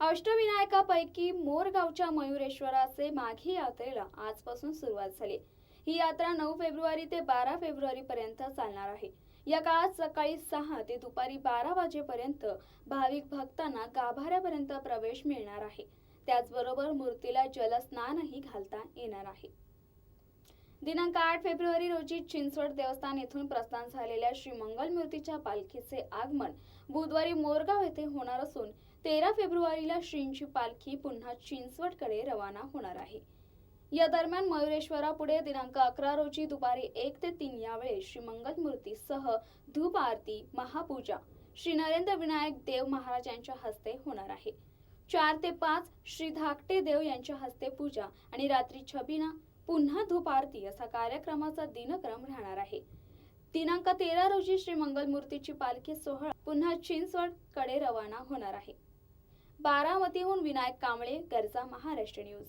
अष्टविनायकापैकी मोरगावच्या मयुरेश्वराचे माघी यात्रेला आजपासून सुरुवात झाली. ही यात्रा नऊ फेब्रुवारी ते बारा फेब्रुवारी पर्यंत चालणार आहे. या काळात सकाळी सहा ते दुपारी बारा वाजेपर्यंत भाविक भक्तांना गाभाऱ्यापर्यंत प्रवेश मिळणार आहे. त्याचबरोबर मूर्तीला जलस्नानही घालता येणार आहे. दिनांक आठ फेब्रुवारी रोजी चिंचवड देवस्थान येथून प्रस्थान झालेल्या श्री मंगल मूर्तीच्या पालखीचे आगमन बुधवारी मोरगाव येथे होणार असून तेरा फेब्रुवारीला श्रींची पालखी पुन्हा चिंचवडकडे रवाना होणार आहे. या दरम्यान मयुरेश्वरापुढे दिनांक अकरा रोजी दुपारी एक ते तीन या वेळेस श्री मंगल मूर्ती सह धूप आरती महापूजा श्री नरेंद्र विनायक देव महाराज यांच्या हस्ते होणार आहे. चार ते पाच श्री धाकटे देव यांच्या हस्ते पूजा आणि रात्री छबिना पुन्हा धूप आरती असा कार्यक्रमाचा दिनक्रम राहणार आहे. दिनांक तेरा रोजी श्री मंगलमूर्तीची पालखी सोहळा पुन्हा चिंचवडकडे रवाना होणार आहे. बारामतीहून विनायक कांबळे गरजा महाराष्ट्र न्यूज.